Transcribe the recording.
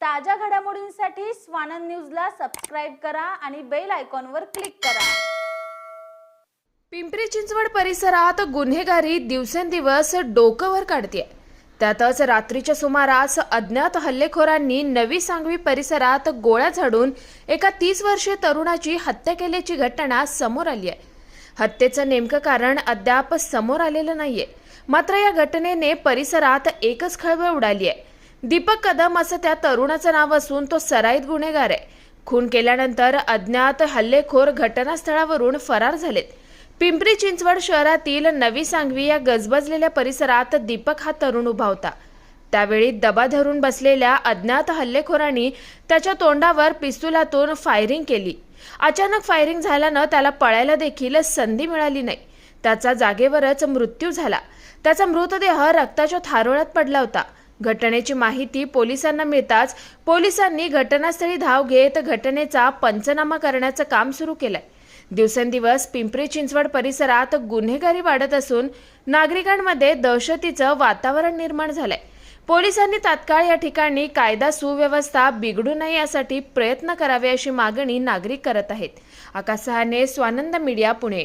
ताज्या घडामोडींसाठी स्वानंद न्यूजला सबस्क्राईब करा आणि बेल आयकॉनवर क्लिक करा. पिंपरी चिंचवड परिसरात गुन्हेगारी दिवसेंदिवस डोकं वर काढते त्यातच रात्रीच्या सुमारास अज्ञात हल्लेखोरांनी नवी सांगवी परिसरात गोळ्या झाडून एका तीस वर्षीय तरुणाची हत्या केल्याची घटना समोर आली आहे हत्येचं नेमकं कारण अद्याप समोर आलेलं नाहीये. मात्र या घटनेने परिसरात एकच खळबळ उडाली आहे दीपक कदम असं त्या तरुणाचं नाव असून तो सराईत गुन्हेगार आहे. खून केल्यानंतर अज्ञात हल्लेखोर घटनास्थळावरून फरार झालेत. पिंपरी चिंचवड शहरातील नवी सांगवी या गजबजलेल्या परिसरात दीपक हा तरुण उभा होता. त्यावेळी दबा धरून बसलेल्या अज्ञात हल्लेखोरांनी त्याच्या तोंडावर पिस्तुलातून फायरिंग केली. अचानक फायरिंग झाल्यानं त्याला पळायला देखील संधी मिळाली नाही. त्याचा जागेवरच मृत्यू झाला. त्याचा मृतदेह रक्ताच्या थारोळ्यात पडला होता. घटनेची माहिती पोलिसांना मिळताच पोलिसांनी घटनास्थळी धाव घेत घटनेचा पंचनामा करण्याचं काम सुरू केलंय. दिवसेंदिवस पिंपरी चिंचवड परिसरात गुन्हेगारी वाढत असून नागरिकांमध्ये दहशतीचं वातावरण निर्माण झालंय. पोलिसांनी तात्काळ या ठिकाणी कायदा सुव्यवस्था बिघडू नये यासाठी प्रयत्न करावे अशी मागणी नागरिक करत आहेत. आकाश सहाने स्वानंद मीडिया पुणे.